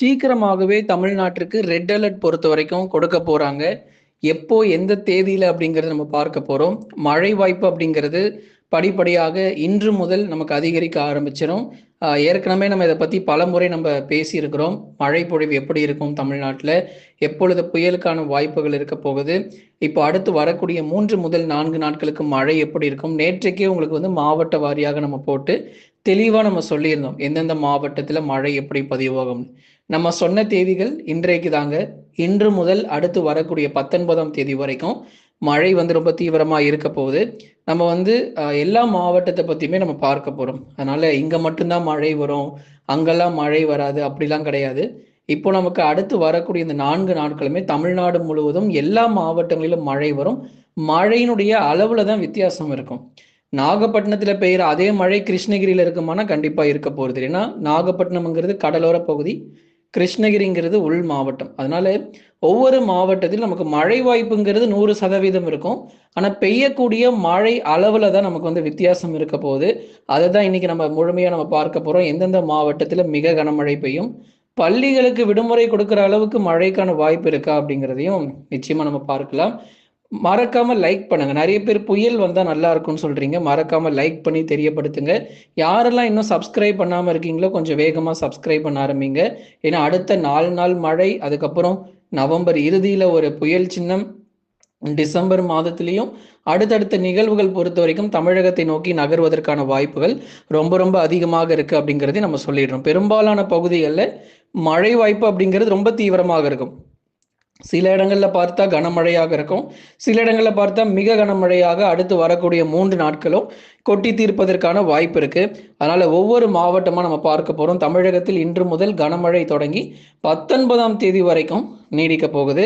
சீக்கிரமாகவே தமிழ்நாட்டிற்கு red alert பொறுத்த வரைக்கும் கொடுக்க போறாங்க. எப்போ, எந்த தேதியில அப்படிங்கிறது நம்ம பார்க்க போறோம். மழை வாய்ப்பு அப்படிங்கிறது படிப்படியாக இன்று முதல் நமக்கு அதிகரிக்க ஆரம்பிச்சிடும் ஏற்கனவே நம்ம இதை பத்தி பலமுறை நம்ம பேசியிருக்கிறோம். மழை பொழிவு எப்படி இருக்கும் தமிழ்நாட்டில் எப்பொழுது புயலுக்கான வாய்ப்புகள் இருக்க போகுது? இப்போ அடுத்து வரக்கூடிய மூன்று முதல் நான்கு நாட்களுக்கு மழை எப்படி இருக்கும்? நேற்றைக்கே உங்களுக்கு வந்து மாவட்ட வாரியாக நம்ம போட்டு தெளிவாக நம்ம சொல்லியிருந்தோம். எந்தெந்த மாவட்டத்தில் மழை எப்படி பதிவாகும்னு. நம்ம சொன்ன தேதிகள் இன்றைக்கு தாங்க. இன்று முதல் அடுத்து வரக்கூடிய 19ஆம் தேதி வரைக்கும் மழை வந்து ரொம்ப தீவிரமா இருக்க போகுது. நம்ம வந்து எல்லா மாவட்டத்தை பத்தியுமே நம்ம பார்க்க போறோம். அதனால இங்க மட்டும்தான் மழை வரும். அங்கெல்லாம் மழை வராது அப்படிலாம் கிடையாது. இப்போ நமக்கு அடுத்து வரக்கூடிய இந்த நான்கு நாட்களுமே தமிழ்நாடு முழுவதும் எல்லா மாவட்டங்களிலும் மழை வரும். மழையினுடைய அளவுல தான் வித்தியாசம் இருக்கும். நாகப்பட்டினத்தில் பெய்யுற அதே மழை கிருஷ்ணகிரியில இருக்குமானா, கண்டிப்பா இருக்க போகிறது ஏன்னா, நாகப்பட்டினம்ங்கிறது கடலோர பகுதி. கிருஷ்ணகிரிங்கிறது உள் மாவட்டம். அதனால ஒவ்வொரு மாவட்டத்திலும் நமக்கு மழை வாய்ப்புங்கிறது 100% இருக்கும். ஆனால் பெய்யக்கூடிய மழை அளவில் தான் நமக்கு வந்து வித்தியாசம் இருக்க போகுது. அதை தான் இன்னைக்கு நம்ம முழுமையாக நம்ம பார்க்க போகிறோம் எந்தெந்த மாவட்டத்தில் மிக கனமழை பெய்யும்? பள்ளிகளுக்கு விடுமுறை கொடுக்குற அளவுக்கு மழைக்கான வாய்ப்பு இருக்கா? அப்படிங்கிறதையும் நிச்சயமாக நம்ம பார்க்கலாம். மறக்காம லைக் பண்ணுங்க. நிறைய பேர் புயல் வந்தா நல்லா இருக்கும்னு சொல்றீங்க. மறக்காம லைக் பண்ணி தெரியப்படுத்துங்க. யாரெல்லாம் இன்னும் சப்ஸ்கிரைப் பண்ணாம இருக்கீங்களோ, கொஞ்சம் வேகமா சப்ஸ்கிரைப் பண்ண ஆரம்பிங்க. ஏன்னா, அடுத்த நாலு நாள் மழை, அதுக்கப்புறம் நவம்பர் இறுதியில ஒரு புயல் சின்னம், டிசம்பர் மாதத்திலையும் அடுத்தடுத்த நிகழ்வுகள் பொறுத்த வரைக்கும் தமிழகத்தை நோக்கி நகர்வதற்கான வாய்ப்புகள் ரொம்ப ரொம்ப அதிகமாக இருக்கு அப்படிங்கிறதையும் நம்ம சொல்லிடுறோம். பெரும்பாலான பகுதிகளில் மழை வாய்ப்பு அப்படிங்கிறது ரொம்ப தீவிரமாக இருக்கும். சில இடங்களில் பார்த்தா கனமழையாக இருக்கும். சில இடங்களில் பார்த்தா மிக கனமழையாக அடுத்து வரக்கூடிய மூன்று நாட்களும் கொட்டி தீர்ப்பதற்கான வாய்ப்பு இருக்கு. அதனால ஒவ்வொரு மாவட்டமாக நம்ம பார்க்க போகிறோம் தமிழகத்தில் இன்று முதல் கனமழை தொடங்கி 19ஆம் தேதி வரைக்கும் நீடிக்க போகுது.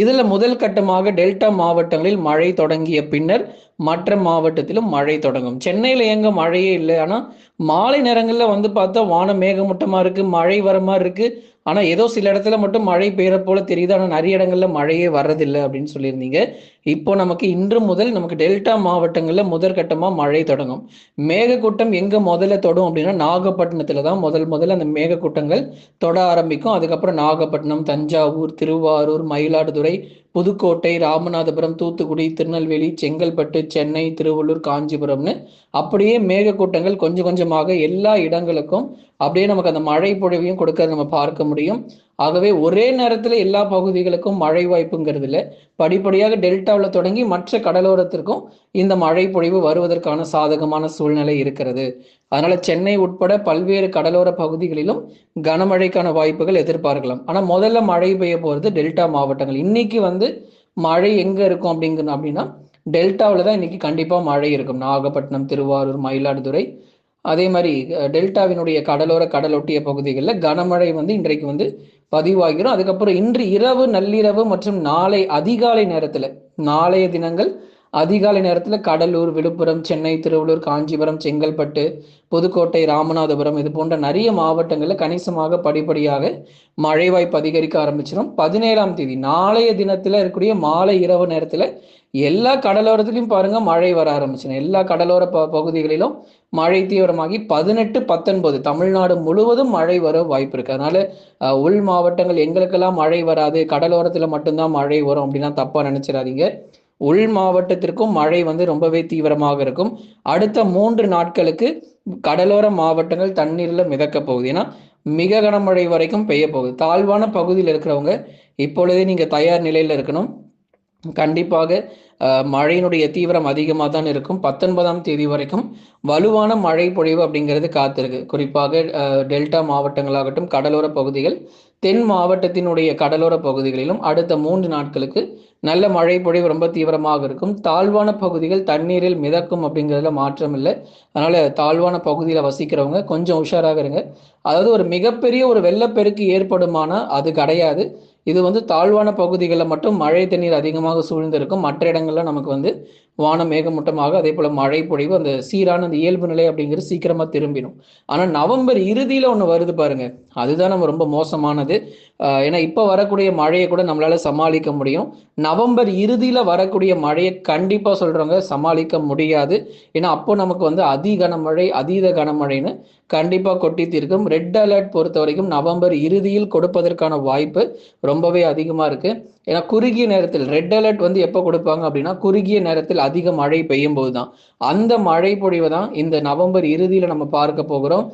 இதில் முதல் கட்டமாக டெல்டா மாவட்டங்களில் மழை தொடங்கிய பின்னர் மற்ற மாவட்டத்திலும் மழை தொடங்கும். சென்னையில் எங்க மழையே இல்லை ஆனால் மாலை நேரங்களில் வந்து பார்த்தா வானம் மேகமூட்டமாக இருக்கு. மழை வர மாதிரி இருக்கு. ஆனா, ஏதோ சில இடத்துல மட்டும் மழை பெய்யற போல தெரியுது. ஆனால் நிறைய இடங்கள்ல மழையே வர்றதில்லை அப்படின்னு சொல்லியிருந்தீங்க. இப்போ நமக்கு இன்று முதல் நமக்கு டெல்டா மாவட்டங்களில் முதற்கட்டமாக மழை தொடங்கும். மேகக்கூட்டம் எங்கே முதல்ல தொடும் அப்படின்னா, நாகப்பட்டினத்தில் தான் முதல் முதல்ல அந்த மேகக்கூட்டங்கள் தொட ஆரம்பிக்கும். அதுக்கப்புறம் நாகப்பட்டினம், தஞ்சாவூர், திருவாரூர், மயிலாடுதுறை, புதுக்கோட்டை, ராமநாதபுரம், தூத்துக்குடி, திருநெல்வேலி, செங்கல்பட்டு, சென்னை, திருவள்ளூர், காஞ்சிபுரம்னு அப்படியே மேகக்கூட்டங்கள் கொஞ்சம் கொஞ்சமாக எல்லா இடங்களுக்கும் அப்படியே நமக்கு அந்த மழை பொழிவையும் கொடுக்கறத நம்ம பார்க்க முடியும். ஆகவே ஒரே நேரத்தில் எல்லா பகுதிகளுக்கும் மழை வாய்ப்புங்கிறது இல்லை படிப்படியாக டெல்டாவில் தொடங்கி மற்ற கடலோரத்திற்கும் இந்த மழை பொழிவு வருவதற்கான சாதகமான சூழ்நிலை இருக்கிறது. அதனால சென்னை உட்பட பல்வேறு கடலோர பகுதிகளிலும் கனமழைக்கான வாய்ப்புகள் எதிர்பார்க்கலாம். ஆனால் முதல்ல மழை பெய்ய போகிறது டெல்டா மாவட்டங்கள். இன்னைக்கு வந்து மழை எங்கே இருக்கும் அப்படிங்கிற அப்படின்னா, டெல்டாவில் தான் இன்னைக்கு கண்டிப்பாக மழை இருக்கும். நாகப்பட்டினம், திருவாரூர், மயிலாடுதுறை அதே மாதிரி டெல்டாவினுடைய கடலோர, கடலொட்டிய பகுதிகளில் கனமழை வந்து இன்றைக்கு வந்து பதிவாகிரும். அதுக்கப்புறம் இன்று இரவு, நள்ளிரவு மற்றும் நாளை அதிகாலை நேரத்தில் நாளைய தினங்கள் அதிகாலை நேரத்தில் கடலூர், விழுப்புரம், சென்னை, திருவள்ளூர், காஞ்சிபுரம், செங்கல்பட்டு, புதுக்கோட்டை, ராமநாதபுரம் இது போன்ற நிறைய மாவட்டங்களில் கணிசமாக படிப்படியாக மழை வாய்ப்பு அதிகரிக்க ஆரம்பிச்சிடும் பதினேழாம் தேதி நாளைய தினத்தில் இருக்கக்கூடிய மாலை இரவு நேரத்தில் எல்லா கடலோரத்துலையும் பாருங்க மழை வர ஆரம்பிச்சிடும் எல்லா கடலோர ப பகுதிகளிலும் மழை தீவிரமாகி 18, 19 தமிழ்நாடு முழுவதும் மழை வர வாய்ப்பு இருக்கு. அதனால உள் மாவட்டங்கள் எங்களுக்கெல்லாம் மழை வராது. கடலோரத்தில் மட்டும்தான் மழை வரும் அப்படின்னா தப்பா நினைச்சிடாதீங்க உள் மாவட்டத்திற்கும் மழை வந்து ரொம்பவே தீவிரமாக இருக்கும். அடுத்த மூன்று நாட்களுக்கு கடலோர மாவட்டங்கள் தண்ணீர்ல மிதக்கப் போகுது. ஏன்னா, மிக கனமழை வரைக்கும் பெய்ய போகுது. தாழ்வான பகுதியில இருக்கிறவங்க இப்பொழுதே நீங்க தயார் நிலையில இருக்கணும். கண்டிப்பாக மழையினுடைய தீவிரம் அதிகமாக தான் இருக்கும். 19ஆம் தேதி வரைக்கும் வலுவான மழை பொழிவு அப்படிங்கிறது காத்திருக்கு. குறிப்பாக டெல்டா மாவட்டங்களாகட்டும், கடலோர பகுதிகள், தென் மாவட்டத்தினுடைய கடலோர பகுதிகளிலும் அடுத்த மூன்று நாட்களுக்கு நல்ல மழை பொழிவு ரொம்ப தீவிரமாக இருக்கும். தாழ்வான பகுதிகள் தண்ணீரில் மிதக்கும் அப்படிங்கிறதுல மாற்றம் இல்லை அதனால தாழ்வான பகுதியில் வசிக்கிறவங்க கொஞ்சம் உஷாராக இருங்க. அதாவது ஒரு மிகப்பெரிய ஒரு வெள்ளப்பெருக்கு ஏற்படுமானா, அது கிடையாது. இது வந்து தாழ்வான பகுதிகளில் மட்டும் மழை தண்ணீர் அதிகமாக சூழ்ந்திருக்கும். மற்ற இடங்களில் நமக்கு வந்து வானம் மேகமூட்டமாக அதே போல் மழை பொழிவு அந்த சீரான அந்த இயல்பு நிலை அப்படிங்கிறது சீக்கிரமாக திரும்பிடும். ஆனால் நவம்பர் இறுதியில் ஒன்று வருது பாருங்க. அதுதான் நம்ம ரொம்ப மோசமானது. ஏன்னா இப்போ வரக்கூடிய மழையை கூட நம்மளால சமாளிக்க முடியும். நவம்பர் இறுதியில் வரக்கூடிய மழையை கண்டிப்பாக சொல்கிறவங்க சமாளிக்க முடியாது. ஏன்னா அப்போ நமக்கு வந்து அதி கனமழை அதீத கனமழைன்னு கண்டிப்பாக கொட்டி தீர்க்கும். ரெட் அலர்ட் பொறுத்த வரைக்கும் நவம்பர் இறுதியில் கொடுப்பதற்கான வாய்ப்பு ரொம்பவே அதிகமாக இருக்குது ஏன்னா குறுகிய நேரத்தில் ரெட் அலர்ட் வந்து எப்போ கொடுப்பாங்க அப்படின்னா குறுகிய நேரத்தில் அதிக மழை பெய்யும் போது தான் அந்த மழை பொழிவு தான் இந்த நவம்பர் இறுதியில் நம்ம பார்க்க போகிறோம்.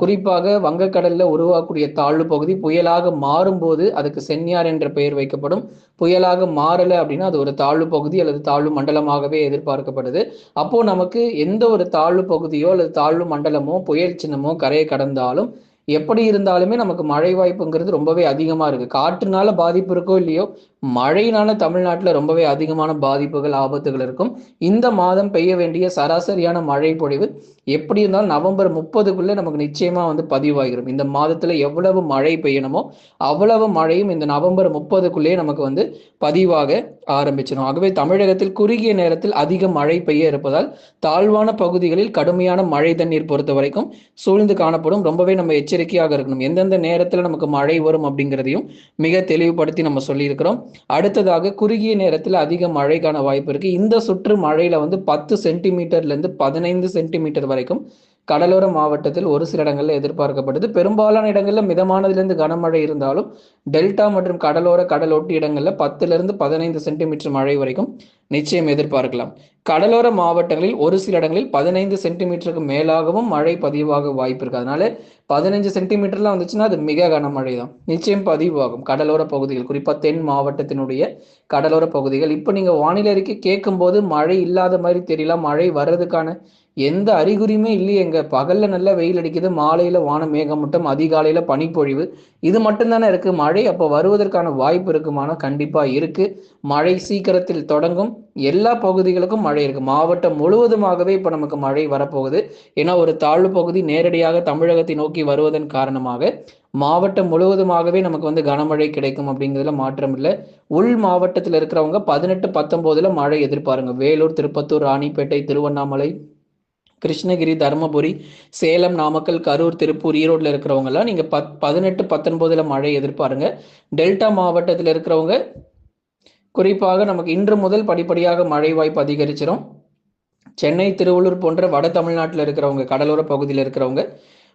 குறிப்பாக வங்கக்கடலில் உருவாக்கக்கூடிய தாழ்வு பகுதி புயலாக மாறும்போது அதுக்கு சென்னியார் என்ற பெயர் வைக்கப்படும். புயலாக மாறலை அப்படின்னா அது ஒரு தாழ்வு பகுதி அல்லது தாழ்வு மண்டலமாகவே எதிர்பார்க்கப்படுது. அப்போ நமக்கு எந்த ஒரு தாழ்வு பகுதியோ அல்லது தாழ்வு மண்டலமோ புயல் சின்னமோ கரையை கடந்தாலும் எப்படி இருந்தாலுமே நமக்கு மழை வாய்ப்புங்கிறது ரொம்பவே அதிகமா இருக்கு. காற்றுனால பாதிப்பு இருக்கோ இல்லையோ மழையினால தமிழ்நாட்டில் ரொம்பவே அதிகமான பாதிப்புகள் ஆபத்துகள் இருக்கும். இந்த மாதம் பெய்ய வேண்டிய சராசரியான மழை பொழிவு எப்படி இருந்தாலும் நவம்பர் முப்பதுக்குள்ளே நமக்கு நிச்சயமாக வந்து பதிவாகிடும் இந்த மாதத்தில் எவ்வளவு மழை பெய்யணுமோ அவ்வளவு மழையும் இந்த நவம்பர் முப்பதுக்குள்ளேயே நமக்கு வந்து பதிவாக ஆரம்பிச்சிடும். ஆகவே தமிழகத்தில் குறுகிய நேரத்தில் அதிக மழை பெய்ய இருப்பதால் தாழ்வான பகுதிகளில் கடுமையான மழை தண்ணீர் பொறுத்த வரைக்கும் சூழ்ந்து காணப்படும். ரொம்பவே நம்ம எச்சரிக்கையாக இருக்கணும். எந்தெந்த நேரத்தில் நமக்கு மழை வரும் அப்படிங்கிறதையும் மிக தெளிவுபடுத்தி நம்ம சொல்லியிருக்கிறோம். அடுத்ததாக குறுகிய நேரத்தில் அதிக மழைக்கான வாய்ப்பு இருக்கு. இந்த சுற்று மழையில வந்து பத்து சென்டிமீட்டர்ல இருந்து பதினைந்து சென்டிமீட்டர் வரைக்கும் கடலோர மாவட்டத்தில் ஒரு சில இடங்களில் எதிர்பார்க்கப்படுது. பெரும்பாலான இடங்களில் மிதமானதிலிருந்து கனமழை இருந்தாலும் டெல்டா மற்றும் கடலோர கடலொட்டி இடங்களில் பத்திலிருந்து பதினைந்து சென்டிமீட்டர் மழை வரைக்கும் நிச்சயம் எதிர்பார்க்கலாம். கடலோர மாவட்டங்களில் ஒரு சில இடங்களில் பதினைந்து சென்டிமீட்டருக்கு மேலாகவும் மழை பதிவாக வாய்ப்பு இருக்கு. அதனால பதினஞ்சு சென்டிமீட்டர்லாம் வந்துச்சுன்னா அது மிக கனமழை தான் நிச்சயம் பதிவாகும். கடலோர பகுதிகள் குறிப்பாக தென் மாவட்டத்தினுடைய கடலோர பகுதிகள். இப்போ நீங்கள் வானிலை அறிக்கை கேட்கும் போது மழை இல்லாத மாதிரி தெரியலாம் மழை வர்றதுக்கான எந்த அறிகுறியுமே இல்லையேங்க. பகல்ல நல்லா வெயில் அடிக்குது மாலையில வான மேகமூட்டம் அதிகாலையில பனிப்பொழிவு. இது மட்டும்தானே இருக்கு. மழை அப்போ வருவதற்கான வாய்ப்பு இருக்குமானா கண்டிப்பா இருக்கு. மழை சீக்கிரத்தில் தொடங்கும். எல்லா பகுதிகளுக்கும் மழை இருக்கு. மாவட்டம் முழுவதுமாகவே இப்ப நமக்கு மழை வரப்போகுது. ஏன்னா ஒரு தாழ்வு பகுதி நேரடியாக தமிழகத்தை நோக்கி வருவதன் காரணமாக மாவட்டம் முழுவதுமாகவே நமக்கு வந்து கனமழை கிடைக்கும் அப்படிங்கிறதுல மாற்றம் இல்லை. உள் மாவட்டத்தில் இருக்கிறவங்க பதினெட்டு பத்தொன்பதுல மழை எதிர்பாருங்க. வேலூர் திருப்பத்தூர் ராணிப்பேட்டை திருவண்ணாமலை. கிருஷ்ணகிரி தருமபுரி சேலம் நாமக்கல் கரூர் திருப்பூர் ஈரோட்டில் இருக்கிறவங்கலாம் நீங்கள் பத் பதினெட்டு பத்தொன்பதில் மழை எதிர்பாருங்க. டெல்டா மாவட்டத்தில் இருக்கிறவங்க குறிப்பாக நமக்கு இன்று முதல் படிப்படியாக மழை வாய்ப்பு அதிகரிச்சிடும் சென்னை திருவள்ளூர் போன்ற வட தமிழ்நாட்டில் இருக்கிறவங்க கடலோர பகுதியில் இருக்கிறவங்க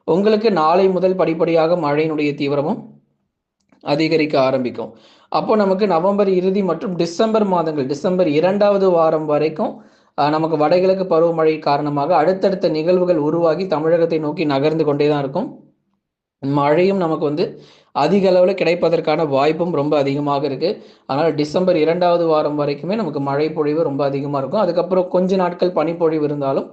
உங்களுக்கு நாளை முதல் படிப்படியாக மழையினுடைய தீவிரமும் அதிகரிக்க ஆரம்பிக்கும். அப்போ நமக்கு நவம்பர் இறுதி மற்றும் டிசம்பர் மாதங்கள் டிசம்பர் இரண்டாவது வாரம் வரைக்கும் நமக்கு வடகிழக்கு பருவமழை காரணமாக அடுத்தடுத்த நிகழ்வுகள் உருவாகி தமிழகத்தை நோக்கி நகர்ந்து கொண்டே தான் இருக்கும். மழையும் நமக்கு வந்து அதிக அளவில் கிடைப்பதற்கான வாய்ப்பும் ரொம்ப அதிகமாக இருக்குது அதனால் டிசம்பர் இரண்டாவது வாரம் வரைக்குமே நமக்கு மழை பொழிவு ரொம்ப அதிகமாக இருக்கும். அதுக்கப்புறம் கொஞ்ச நாட்கள் பனிப்பொழிவு இருந்தாலும்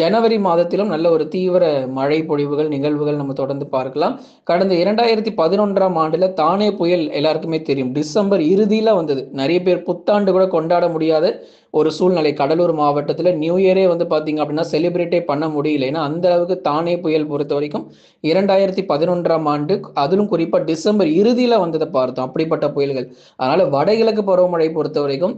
ஜனவரி மாதத்திலும் நல்ல ஒரு தீவிர மழை பொழிவுகள் நிகழ்வுகள் நம்ம தொடர்ந்து பார்க்கலாம். கடந்த இரண்டாயிரத்தி பதினொன்றாம் ஆண்டில் தானே புயல் எல்லாருக்குமே தெரியும். டிசம்பர் இறுதியில் வந்தது. நிறைய பேர் புத்தாண்டு கூட கொண்டாட முடியாத ஒரு சூழ்நிலை. கடலூர் மாவட்டத்தில் நியூ இயரே வந்து பார்த்தீங்க அப்படின்னா செலிப்ரேட்டே பண்ண முடியல. ஏன்னா அந்த அளவுக்கு தானே புயல் பொறுத்த வரைக்கும் இரண்டாயிரத்தி பதினொன்றாம் ஆண்டு அதிலும் குறிப்பாக டிசம்பர் இறுதியில் வந்ததை பார்த்தோம். அப்படிப்பட்ட புயல்கள். அதனால வடகிழக்கு பருவமழை பொறுத்த வரைக்கும்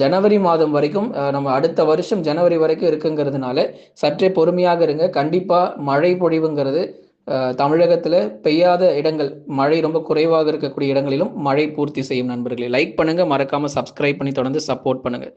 ஜனவரி மாதம் வரைக்கும் நம்ம அடுத்த வருஷம் ஜனவரி வரைக்கும் இருக்குங்கிறதுனால சற்றே பொறுமையாக இருங்க. கண்டிப்பாக மழை பொழிவுங்கிறது தமிழகத்தில் பெய்யாத இடங்கள் மழை ரொம்ப குறைவாக இருக்கக்கூடிய இடங்களிலும் மழை பூர்த்தி செய்யும் நண்பர்களே. லைக் பண்ணுங்கள் மறக்காமல் சப்ஸ்கிரைப் பண்ணி தொடர்ந்து சப்போர்ட் பண்ணுங்கள்